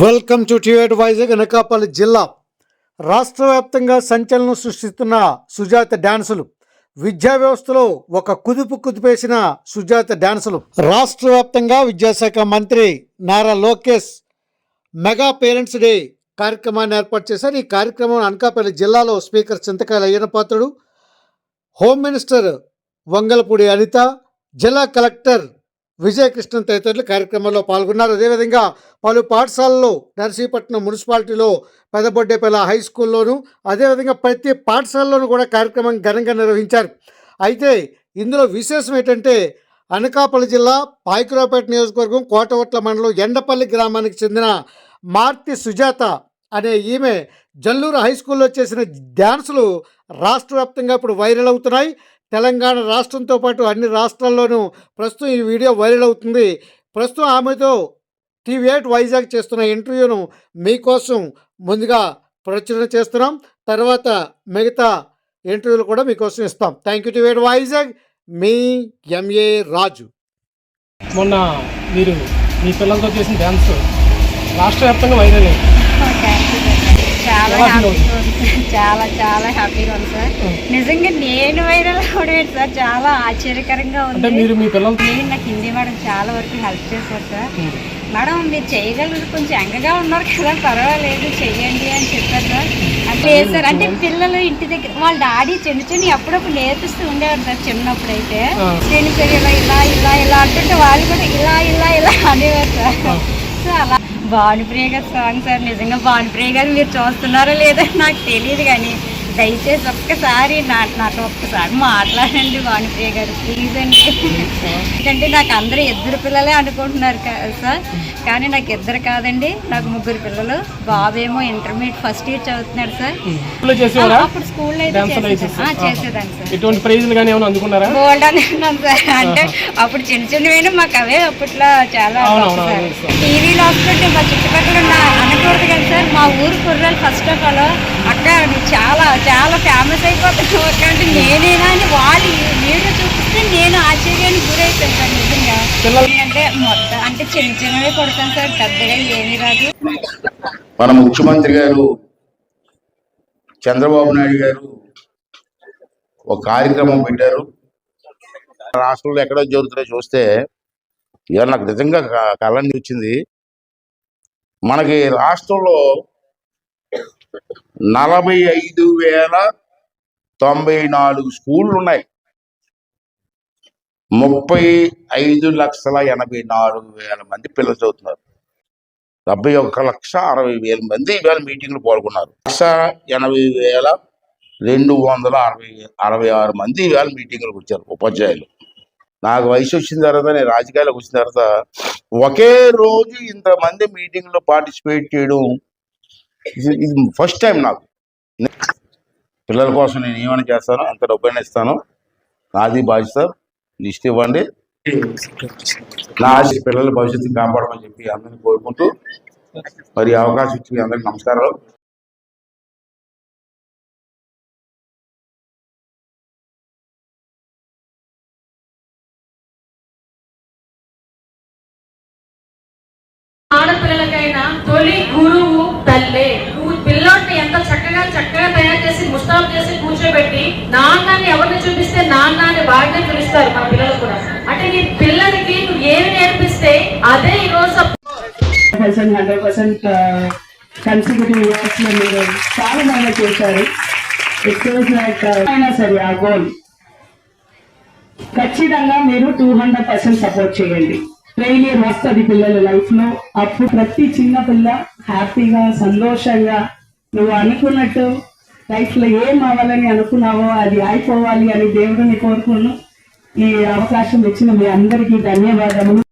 Welcome to టివేట్ advisor Anakapalli జిల్లా. రాష్ట్ర వ్యాప్తంగా సంచలనం సృష్టిస్తున్న సుజాత డాన్సులు. విద్యా వ్యవస్థలో ఒక కుదుపు కుదిపేసిన సుజాత డాన్సులు. రాష్ట్ర వ్యాప్తంగా విద్యాశాఖ మంత్రి Nara Lokesh mega parents day కార్యక్రమాన్ని ఏర్పాటు చేశారు. ఈ కార్యక్రమం అనకాపల్లి జిల్లాలో speaker Chintakayala Ayyanna Patrudu home minister Vangalapudi Anitha జిల్లా కలెక్టర్ విజయకృష్ణన్ తదితరులు కార్యక్రమంలో పాల్గొన్నారు. అదేవిధంగా పలు పాఠశాలల్లో నర్సీపట్నం మున్సిపాలిటీలో పెదబొడ్డేపల్లి హై స్కూల్లోనూ అదేవిధంగా ప్రతి పాఠశాలలోనూ కూడా కార్యక్రమం ఘనంగా నిర్వహించారు. అయితే ఇందులో విశేషం ఏంటంటే అనకాపల్లి జిల్లా పాయకురావుపేట నియోజకవర్గం కోటవట్ల మండలం ఎండపల్లి గ్రామానికి చెందిన మార్తి సుజాత అనే ఈమె జల్లూరు హై స్కూల్లో చేసిన డ్యాన్సులు రాష్ట్ర వ్యాప్తంగా ఇప్పుడు వైరల్ అవుతున్నాయి. తెలంగాణ రాష్ట్రంతో పాటు అన్ని రాష్ట్రాల్లోనూ ప్రస్తుతం ఈ వీడియో వైరల్ అవుతుంది. ప్రస్తుతం ఆమెతో టీవీ ఎయిట్ వైజాగ్ చేస్తున్న ఇంటర్వ్యూను మీకోసం ముందుగా ప్రచురణ చేస్తున్నాం. తర్వాత మిగతా ఇంటర్వ్యూలు కూడా మీకోసం ఇస్తాం. Thank you TV eight Vizag. Me MA Raju. మొన్న మీరు మీ పిల్లలతో చేసిన డ్యాన్స్ రాష్ట్ర వ్యాప్తంగా వైరల్ అయింది. చాలా. చాలా చాలా హ్యాపీగా ఉంది సార్ నిజంగా నేను వైరల్ అవడం సార్ చాలా ఆశ్చర్యకరంగా ఉంది. మీరు మీ పిల్లలతో నేను నాకు హిందీ మేడం చాలా వరకు హెల్ప్ చేశారు సార్ మేడం మీరు చేయగలరు కొంచెం యంగగా ఉన్నారు కదా పర్వాలేదు చెయ్యండి అని చెప్పారు సార్ అంటే సార్ అంటే పిల్లలు ఇంటి దగ్గర వాళ్ళ డాడీ చిన్న చిన్న అప్పుడప్పుడు నేర్పిస్తూ ఉండేవారు సార్ చిన్నప్పుడు అయితే. నేను ఇలా ఇలా ఇలా అంటుంటే వాళ్ళు కూడా ఇలా ఇలా ఇలా అనేవారు సార్ భానుప్రియ గారి సాంగ్ సార్ నిజంగా భానుప్రియ గారు మీరు చూస్తున్నారో లేదో నాకు తెలియదు కానీ దయచేసి ఒక్కసారి నా నాతో ఒక్కసారి మాట్లాడండి భానుప్రియ గారు ప్లీజ్ అండి. ఎందుకంటే నాకు అందరూ ఇద్దరు పిల్లలే అనుకుంటున్నారు సార్. కానీ నాకు ఇద్దరు కాదండి నాకు ముగ్గురు పిల్లలు. బాబేమో ఇంటర్మీడియట్ ఫస్ట్ ఇయర్ చదువుతున్నాడు సార్. అప్పుడు స్కూల్లో అయితే చేసేదాన్ని. సార్. ఎటువంటి ప్రైజ్లు కానీ ఏమైనా అందుకున్నారా? గోల్డ్ అని సార్. అంటే అప్పుడు చిన్న చిన్నవైనా మాకు అవే అప్పట్లో చాలా అవును, వస్తుంటే మా చుట్టుపక్కల ఉన్న అనకూడదు కదా సార్ మా ఊరు కుర్రాలు ఫస్ట్ ఆఫ్ ఆల్ అక్క చాలా చాలా ఫేమస్ అయిపోతున్నావు అక్క అంటే నేనేనా అని వాళ్ళు వీడియో చూపిస్తే నేను ఆశ్చర్యానికి గురైపోయాను సార్ నిజంగా అంటే మొత్తం అంటే చిన్న చిన్నవే కొడతాను సార్ పెద్దగా ఏమీ రాదు. మన ముఖ్యమంత్రి గారు చంద్రబాబు నాయుడు గారు ఒక కార్యక్రమం పెట్టారు. రాష్ట్రంలో ఎక్కడో జరుగుతున్నాయో చూస్తే ఇవాళ నాకు నిజంగా కళ్ళని వచ్చింది. మనకి రాష్ట్రంలో నలభై ఐదు వేల తొంభై నాలుగు స్కూళ్ళు ఉన్నాయి ముప్పై ఐదు లక్షల ఎనభై నాలుగు వేల మంది పిల్లలు చదువుతున్నారు. డెబ్బై ఒక్క లక్ష అరవై వేల మంది ఈవేళ మీటింగ్లు పాల్గొన్నారు. లక్ష ఎనభై వేల రెండు వందల అరవై అరవై ఆరు మంది ఈవేళ మీటింగ్లకు వచ్చారు ఉపాధ్యాయులు. నాకు వయసు వచ్చిన తర్వాత నేను రాజకీయాలకు వచ్చిన తర్వాత ఒకే రోజు ఇంతమంది మీటింగ్లో పార్టిసిపేట్ చేయడం ఇది- ఫస్ట్ టైం నాకు. పిల్లల కోసం నేను ఏమైనా చేస్తాను అంత డబ్బైనా ఇస్తాను నాది బాధ్యత లిస్ట్ ఇవ్వండి. నా పిల్లల భవిష్యత్తు కాపాడమని చెప్పి అందరిని కోరుకుంటూ మరి అవకాశం ఇచ్చి అందరికీ అందరికి నమస్కారాలు. చక్కగా చక్కగా తయారు చేసి ముస్తాబు చేసి కూర్చోబెట్టి నాన్నని ఎవరిని చూపిస్తే నాన్న అని బాగా పిలుస్తారు మా పిల్లలు కూడా. అంటే నీ పిల్లలకి నువ్వు ఏమి నేర్పిస్తే అదే ఈ రోజు హండ్రెడ్ పర్సెంట్ కన్సిక్యూటివ్ ఇయర్స్లో మీరు చాలా బాగా చేశారు. ఇట్ లైక్ అయినా సరే ఆ గోల్ ఖచ్చితంగా మీరు టూ హండ్రెడ్ పర్సెంట్ సపోర్ట్ చేయండి. ఫెయిలియర్ వస్తుంది పిల్లల లైఫ్లో. అప్పుడు ప్రతి చిన్న పిల్ల హ్యాపీగా సంతోషంగా నువ్వు అనుకున్నట్టు లైఫ్లో ఏం అవ్వాలని అనుకున్నావో అది అయిపోవాలి అని దేవుడిని కోరుకున్నాను. ఈ అవకాశం ఇచ్చిన మీ అందరికీ ధన్యవాదములు.